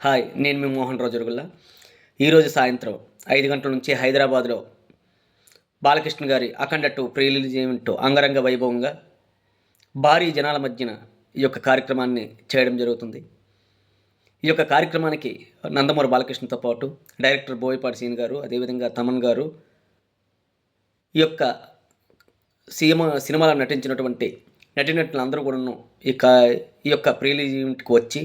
Hi నేను మీ మోహన్ రావు జరుగుల్లా ఈరోజు సాయంత్రం ఐదు గంటల నుంచి హైదరాబాద్లో బాలకృష్ణ గారి Akhanda two pre release event అంగరంగ వైభవంగా భారీ జనాల మధ్యన ఈ యొక్క కార్యక్రమాన్ని చేయడం జరుగుతుంది. ఈ యొక్క కార్యక్రమానికి నందమూరి బాలకృష్ణతో పాటు డైరెక్టర్ బోయపాటి సీన్ గారు అదేవిధంగా తమన్ గారు ఈ యొక్క సినిమా సినిమాలో నటించినటువంటి నటినటులందరూ కూడాను ఈ కా ఈ యొక్క ప్రీ రిలీజ్ ఈవెంట్కి వచ్చి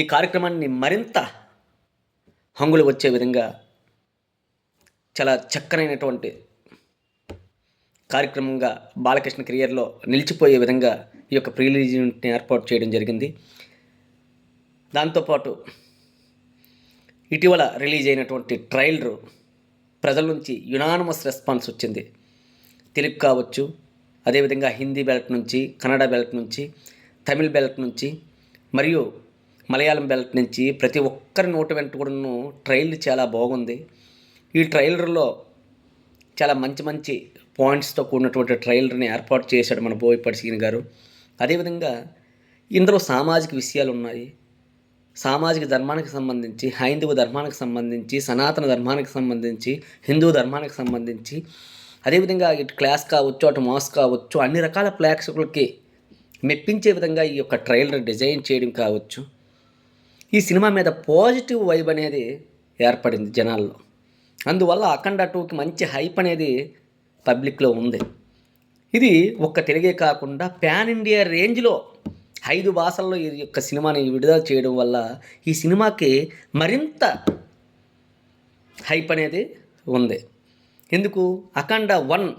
ఈ కార్యక్రమాన్ని మరింత హంగులు వచ్చే విధంగా చాలా చక్కనైనటువంటి కార్యక్రమంగా బాలకృష్ణ కెరియర్లో నిలిచిపోయే విధంగా ఈ యొక్క ప్రీ రిలీజ్ ఏర్పాటు చేయడం జరిగింది. దాంతోపాటు ఇటీవల రిలీజ్ అయినటువంటి ట్రైలర్ ప్రజల నుంచి యునానమస్ రెస్పాన్స్ వచ్చింది. తెలుగు కావచ్చు అదేవిధంగా హిందీ బెల్ట్ నుంచి కన్నడ బెల్ట్ నుంచి తమిళ్ బెల్ట్ నుంచి మరియు మలయాళం బెల్ట్ నుంచి ప్రతి ఒక్కరి నోటి వెంట కూడాను ట్రైలర్ చాలా బాగుంది. ఈ ట్రైలర్లో చాలా మంచి మంచి పాయింట్స్తో కూడినటువంటి ట్రైలర్ని ఏర్పాటు చేశాడు మన బోయపాటి సీన్ గారు. అదేవిధంగా ఇందులో సామాజిక విషయాలు ఉన్నాయి. సామాజిక ధర్మానికి సంబంధించి హైందవ ధర్మానికి సంబంధించి సనాతన ధర్మానికి సంబంధించి హిందూ ధర్మానికి సంబంధించి అదేవిధంగా ఇటు క్లాస్ కావచ్చు అటు మాస్ కావచ్చు అన్ని రకాల ప్రేక్షకులకి మెప్పించే విధంగా ఈ యొక్క ట్రైలర్ డిజైన్ చేయడం కావచ్చు. ఈ సినిమా మీద పాజిటివ్ వైబ్ అనేది ఏర్పడింది జనాల్లో. అందువల్ల అఖండ టూకి మంచి హైప్ అనేది పబ్లిక్లో ఉంది. ఇది ఒక్క తెలుగే కాకుండా ప్యాన్ ఇండియా రేంజ్లో ఐదు భాషల్లో ఈ యొక్క సినిమాని విడుదల చేయడం వల్ల ఈ సినిమాకి మరింత హైప్ అనేది ఉంది. ఎందుకు? అఖండ వన్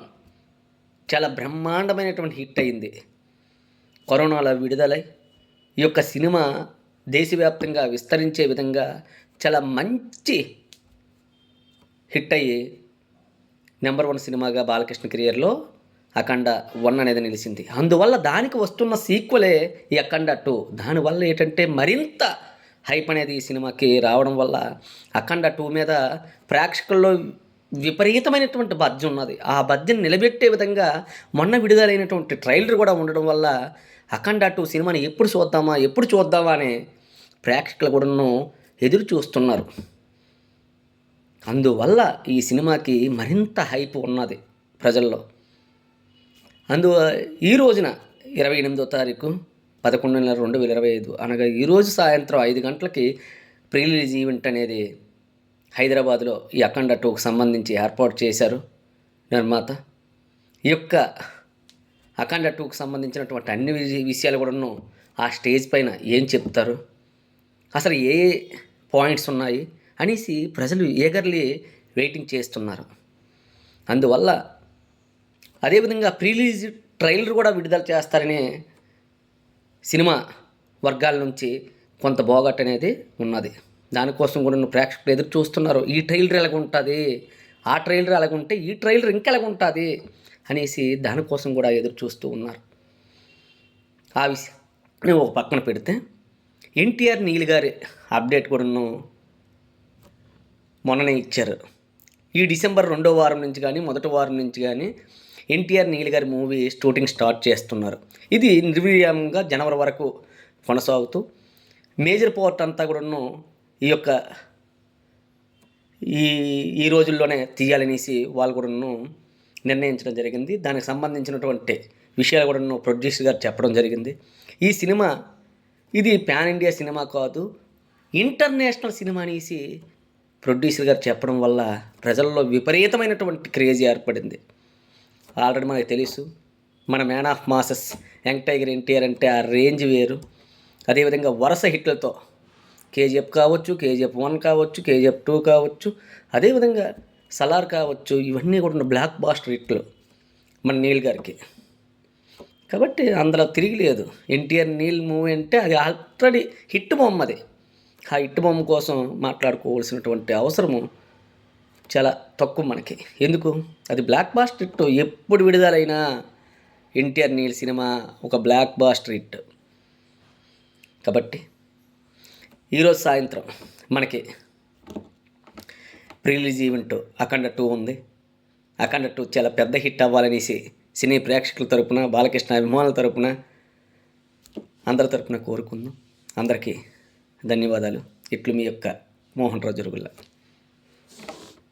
చాలా బ్రహ్మాండమైనటువంటి హిట్ అయింది. కరోనాలో విడుదలై ఈ యొక్క సినిమా దేశవ్యాప్తంగా విస్తరించే విధంగా చాలా మంచి హిట్ అయ్యి నెంబర్ వన్ సినిమాగా బాలకృష్ణ కెరియర్లో అఖండ వన్ అనేది నిలిచింది. అందువల్ల దానికి వస్తున్న సీక్వలే ఈ అఖండ టూ. దానివల్ల ఏంటంటే మరింత హైప్ అనేది ఈ సినిమాకి రావడం వల్ల అఖండ టూ మీద ప్రేక్షకుల్లో విపరీతమైనటువంటి బజ్జ ఉన్నది. ఆ బజ్జను నిలబెట్టే విధంగా మొన్న విడుదలైనటువంటి ట్రైలర్ కూడా ఉండడం వల్ల అఖండ టూ సినిమాని ఎప్పుడు చూద్దామా ఎప్పుడు చూద్దామా అని ప్రేక్షకులు కూడాను ఎదురు చూస్తున్నారు. అందువల్ల ఈ సినిమాకి మరింత హైప్ ఉన్నది ప్రజల్లో. అందు ఈ రోజున ఇరవై ఎనిమిదో తారీఖు పదకొండు నెల రెండు వేల ఇరవై ఐదు అనగా ఈరోజు సాయంత్రం ఐదు గంటలకి ప్రీ రిలీజ్ ఈవెంట్ అనేది హైదరాబాద్లో ఈ అఖండ టూకు సంబంధించి ఏర్పాటు చేశారు నిర్మాత. ఈ యొక్క అఖండ టూకు సంబంధించినటువంటి అన్ని విషయాలు కూడాను ఆ స్టేజ్ పైన ఏం చెప్తారు? అసలు ఏ పాయింట్స్ ఉన్నాయి అనేసి ప్రజలు ఏగర్లీ వెయిటింగ్ చేస్తున్నారు. అందువల్ల అదేవిధంగా ప్రీలీజ్ ట్రైలర్ కూడా విడుదల చేస్తారనే సినిమా వర్గాల నుంచి కొంత బోగట్ అనేది ఉన్నది. దానికోసం కూడా నువ్వు ప్రేక్షకులు ఎదురు చూస్తున్నారు. ఈ ట్రైలర్ ఎలాగ ఉంటుంది ఆ ట్రైలర్ ఎలాగుంటే ఈ ట్రైలర్ ఇంకెలాగ ఉంటుంది అనేసి దానికోసం కూడా ఎదురు చూస్తూ ఉన్నారు. ఆ విషయం ఒక పక్కన పెడితే ఎన్టీఆర్ నీల్ గారి అప్డేట్ కూడాను మొన్ననే ఇచ్చారు. ఈ డిసెంబర్ రెండో వారం నుంచి కానీ మొదటి వారం నుంచి కానీ ఎన్టీఆర్ నీల్ గారి మూవీ షూటింగ్ స్టార్ట్ చేస్తున్నారు. ఇది నిర్వీర్యంగా జనవరి వరకు కొనసాగుతూ మేజర్ పోర్ట్ అంతా కూడాను ఈ యొక్క ఈ ఈ రోజుల్లోనే తీయాలనేసి వాళ్ళు కూడాను నిర్ణయించడం జరిగింది. దానికి సంబంధించినటువంటి విషయాలు కూడాను ప్రొడ్యూసర్ గారు చెప్పడం జరిగింది. ఈ సినిమా ఇది పాన్ ఇండియా సినిమా కాదు. ఇంటర్నేషనల్ సినిమా అనేసి ప్రొడ్యూసర్ గారు చెప్పడం వల్ల ప్రజల్లో విపరీతమైనటువంటి క్రేజ్ ఏర్పడింది. ఆల్రెడీ మనకు తెలుసు మన man of masses young tiger NTR అంటే ఆ రేంజ్ వేరు. అదేవిధంగా వరుస హిట్లతో కేజీఎఫ్ కావచ్చు కేజీఎఫ్ వన్ కావచ్చు కేజీఎఫ్ టూ కావచ్చు అదేవిధంగా సలార్ కావచ్చు ఇవన్నీ కూడా బ్లాక్ బాస్టర్ హిట్లు మన నీల్ గారికి. కాబట్టి అందులో తిరిగిలేదు ఎన్టీఆర్ నీల్ మూవీ అంటే అది ఆల్రెడీ హిట్ బొమ్మ అది. ఆ హిట్ బొమ్మ కోసం మాట్లాడుకోవాల్సినటువంటి అవసరము చాలా తక్కువ మనకి. ఎందుకు? అది బ్లాక్ బాస్టర్ హిట్. ఎప్పుడు విడుదలైనా ఎన్టీఆర్ నీల్ సినిమా ఒక బ్లాక్ బాస్టర్ హిట్. కాబట్టి ఈరోజు సాయంత్రం మనకి pre release event Akhanda two ఉంది. అఖండ టూ చాలా పెద్ద హిట్ అవ్వాలనేసి సినీ ప్రేక్షకుల తరపున బాలకృష్ణ అభిమానుల తరపున అందరి తరపున కోరుకుందాం. అందరికీ ధన్యవాదాలు. ఇట్లు మీ యొక్క మోహన్ రాజు జరుగుల్లా